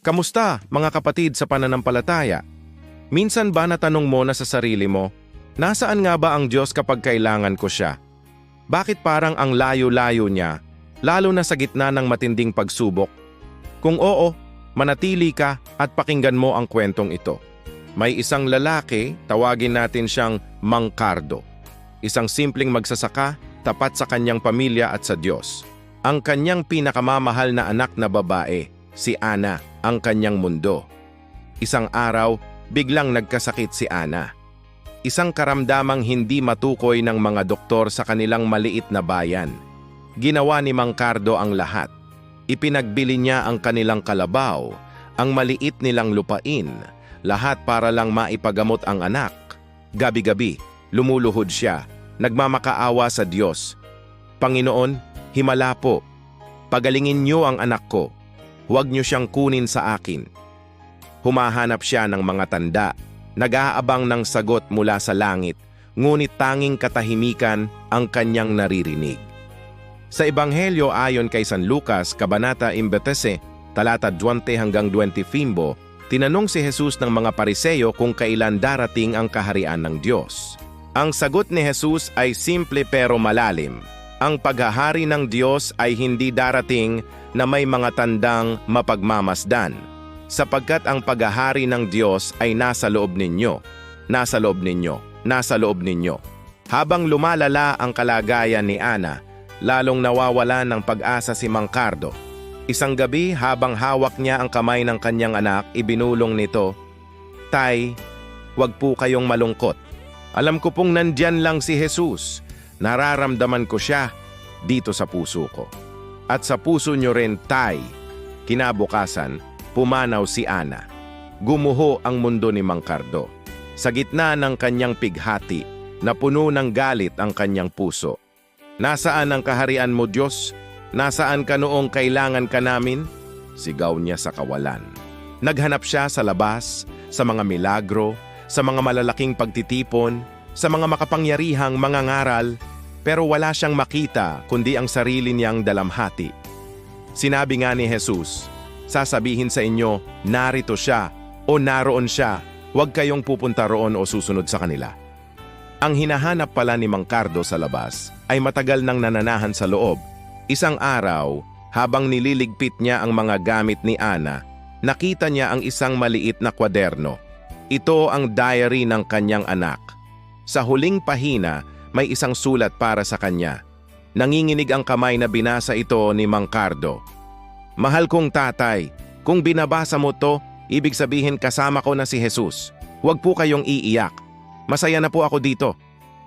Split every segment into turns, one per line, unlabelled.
Kamusta, mga kapatid sa pananampalataya? Minsan ba natanong mo na sa sarili mo, nasaan nga ba ang Diyos kapag kailangan ko siya? Bakit parang ang layo-layo niya, lalo na sa gitna ng matinding pagsubok? Kung oo, manatili ka at pakinggan mo ang kwentong ito. May isang lalaki, tawagin natin siyang Mangkardo. Isang simpleng magsasaka, tapat sa kanyang pamilya at sa Diyos. Ang kanyang pinakamamahal na anak na babae, si Ana, ang kanyang mundo. Isang araw, biglang nagkasakit si Ana. Isang karamdamang hindi matukoy ng mga doktor sa kanilang maliit na bayan. Ginawa ni Mang Cardo ang lahat. Ipinagbili niya ang kanilang kalabaw, ang maliit nilang lupain, lahat para lang maipagamot ang anak. Gabi-gabi, lumuluhod siya, nagmamakaawa sa Diyos. Panginoon, himala po. Pagalingin niyo ang anak ko. Huwag niyo siyang kunin sa akin. Humahanap siya ng mga tanda, nag-aabang ng sagot mula sa langit, ngunit tanging katahimikan ang kanyang naririnig. Sa Ebanghelyo ayon kay San Lucas, Kabanata 11, talata 20 hanggang 20 Fimbo, tinanong si Jesus ng mga pariseyo kung kailan darating ang kaharian ng Diyos. Ang sagot ni Jesus ay simple pero malalim. Ang paghahari ng Diyos ay hindi darating na may mga tandang mapagmamasdan, sapagkat ang paghahari ng Diyos ay nasa loob ninyo, nasa loob ninyo, nasa loob ninyo. Habang lumalala ang kalagayan ni Ana, lalong nawawala ng pag-asa si Mang Cardo. Isang gabi habang hawak niya ang kamay ng kanyang anak, ibinulong nito, Tay, wag po kayong malungkot. Alam ko pong nandyan lang si Jesus. Nararamdaman ko siya dito sa puso ko. At sa puso nyo rin, Tay. Kinabukasan, pumanaw si Ana. Gumuho ang mundo ni Mang Cardo. Sa gitna ng kanyang pighati, napuno ng galit ang kanyang puso. Nasaan ang kaharian mo, Diyos? Nasaan ka noong kailangan ka namin? Sigaw niya sa kawalan. Naghanap siya sa labas, sa mga milagro, sa mga malalaking pagtitipon, sa mga makapangyarihang mga ngaral, pero wala siyang makita kundi ang sarili niyang dalamhati. Sinabi nga ni Jesus, sasabihin sa inyo, narito siya o naroon siya, huwag kayong pupunta roon o susunod sa kanila. Ang hinahanap pala ni Mang Cardo sa labas ay matagal nang nananahan sa loob. Isang araw, habang nililigpit niya ang mga gamit ni Ana, nakita niya ang isang maliit na kwaderno. Ito ang diary ng kanyang anak. Sa huling pahina, may isang sulat para sa kanya. Nanginginig ang kamay na binasa ito ni Mang Cardo. Mahal kong tatay, kung binabasa mo to, ibig sabihin kasama ko na si Jesus. Huwag po kayong iiyak. Masaya na po ako dito.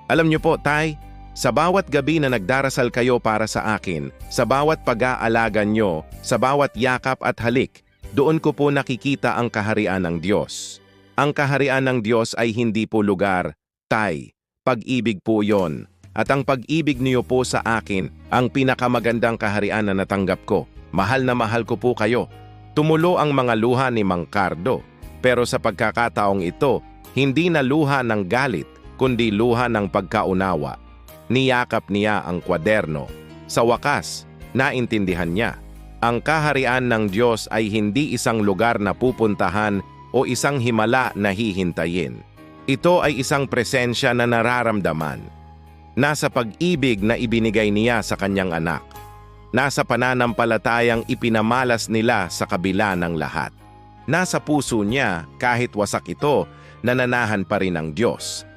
Alam niyo po, tay, sa bawat gabi na nagdarasal kayo para sa akin, sa bawat pag-aalaga nyo, sa bawat yakap at halik, doon ko po nakikita ang kaharian ng Diyos. Ang kaharian ng Diyos ay hindi po lugar, tay, pag-ibig po yon. At ang pag-ibig niyo po sa akin, ang pinakamagandang kaharian na natanggap ko. Mahal na mahal ko po kayo. Tumulo ang mga luha ni Mang Cardo. Pero sa pagkakataong ito, hindi na luha ng galit, kundi luha ng pagkaunawa. Niyakap niya ang kwaderno. Sa wakas, naintindihan niya. Ang kaharian ng Diyos ay hindi isang lugar na pupuntahan o isang himala na hihintayin. Ito ay isang presensya na nararamdaman. Nasa pag-ibig na ibinigay niya sa kanyang anak. Nasa pananampalatayang ipinamalas nila sa kabila ng lahat. Nasa puso niya, kahit wasak ito, nananahan pa rin ang Diyos.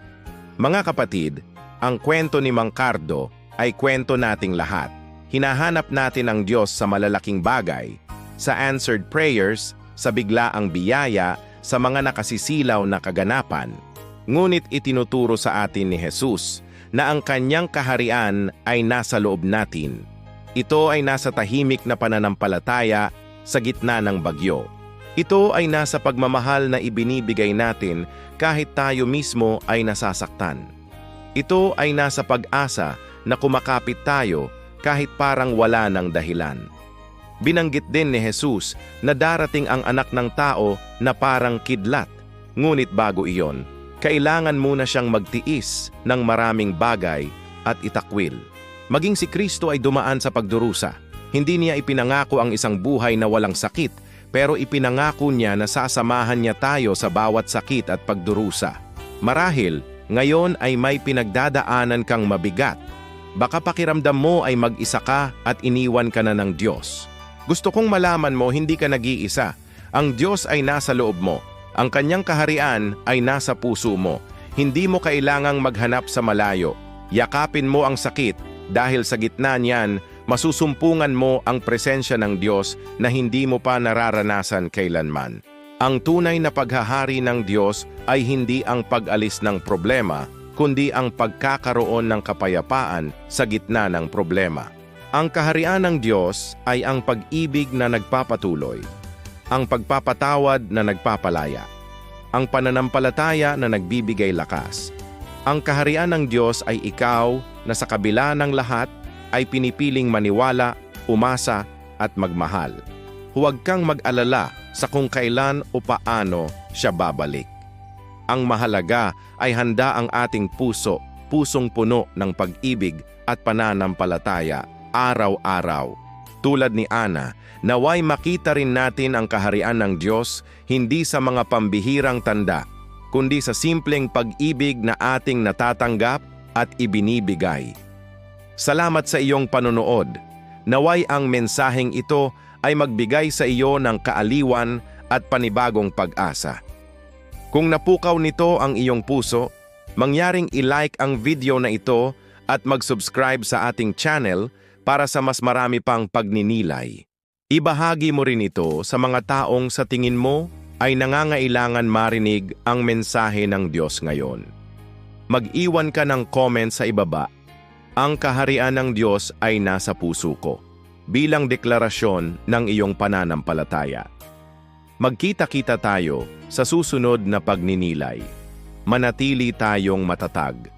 Mga kapatid, ang kwento ni Mang Cardo ay kwento nating lahat. Hinahanap natin ang Diyos sa malalaking bagay, sa answered prayers, sa biglaang biyaya, sa mga nakasisilaw na kaganapan. Ngunit itinuturo sa atin ni Jesus na ang kanyang kaharian ay nasa loob natin. Ito ay nasa tahimik na pananampalataya sa gitna ng bagyo. Ito ay nasa pagmamahal na ibinibigay natin kahit tayo mismo ay nasasaktan. Ito ay nasa pag-asa na kumakapit tayo kahit parang wala ng dahilan. Binanggit din ni Jesus na darating ang anak ng tao na parang kidlat. Ngunit bago iyon, kailangan muna siyang magtiis ng maraming bagay at itakwil. Maging si Kristo ay dumaan sa pagdurusa. Hindi niya ipinangako ang isang buhay na walang sakit, pero ipinangako niya na sasamahan niya tayo sa bawat sakit at pagdurusa. Marahil, ngayon ay may pinagdadaanan kang mabigat. Baka pakiramdam mo ay mag-isa ka at iniwan ka na ng Diyos. Gusto kong malaman mo hindi ka nag-iisa. Ang Diyos ay nasa loob mo. Ang kanyang kaharian ay nasa puso mo. Hindi mo kailangang maghanap sa malayo. Yakapin mo ang sakit dahil sa gitna niyan, masusumpungan mo ang presensya ng Diyos na hindi mo pa nararanasan kailanman. Ang tunay na paghahari ng Diyos ay hindi ang pag-alis ng problema, kundi ang pagkakaroon ng kapayapaan sa gitna ng problema. Ang kaharian ng Diyos ay ang pag-ibig na nagpapatuloy, ang pagpapatawad na nagpapalaya, ang pananampalataya na nagbibigay lakas. Ang kaharian ng Diyos ay ikaw na sa kabila ng lahat ay pinipiling maniwala, umasa at magmahal. Huwag kang mag-alala sa kung kailan o paano siya babalik. Ang mahalaga ay handa ang ating puso, pusong puno ng pag-ibig at pananampalataya araw-araw. Tulad ni Ana, naway makita rin natin ang kaharian ng Diyos hindi sa mga pambihirang tanda, kundi sa simpleng pag-ibig na ating natatanggap at ibinibigay. Salamat sa iyong panonood. Naway ang mensaheng ito ay magbigay sa iyo ng kaaliwan at panibagong pag-asa. Kung napukaw nito ang iyong puso, mangyaring i-like ang video na ito at mag-subscribe sa ating channel para sa mas marami pang pagninilay. Ibahagi mo rin ito sa mga taong sa tingin mo ay nangangailangan marinig ang mensahe ng Diyos ngayon. Mag-iwan ka ng comment sa ibaba. Ang kaharian ng Diyos ay nasa puso ko bilang deklarasyon ng iyong pananampalataya. Magkita-kita tayo sa susunod na pagninilay. Manatili tayong matatag